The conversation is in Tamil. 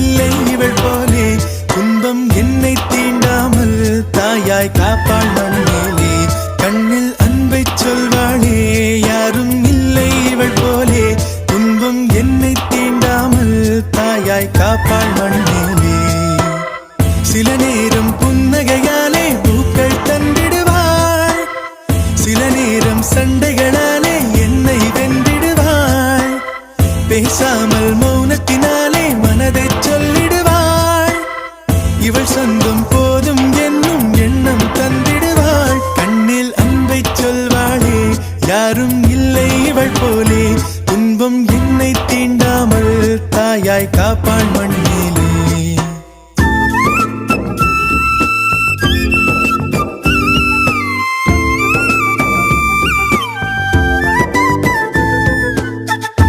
இல்லை இவள் போலே. துன்பம் என்னை தீண்டாமல் தாயாய் காப்பாள் மண்ணே கண்ணில் அன்பை சொல்வாளே யாரும் இல்லை இவள் போலே. துன்பம் என்னை தீண்டாமல் தாயாய் காப்பாள் மண்ணே சில நேரம் புன்னகையாலே பூக்கள் தந்திடுவாள். சில நேரம் சண்டைகளாலே என்னை வென்றிடுவாள். பேசாமல் மௌன இவள் சொந்தம் போதும் என்னும் எண்ணம் தந்திடுவாள். கண்ணில் அன்பை சொல்வாளே யாரும் இல்லை இவள் போலே. துன்பம் என்னை தீண்டாமல் தாயாய் காப்பாள்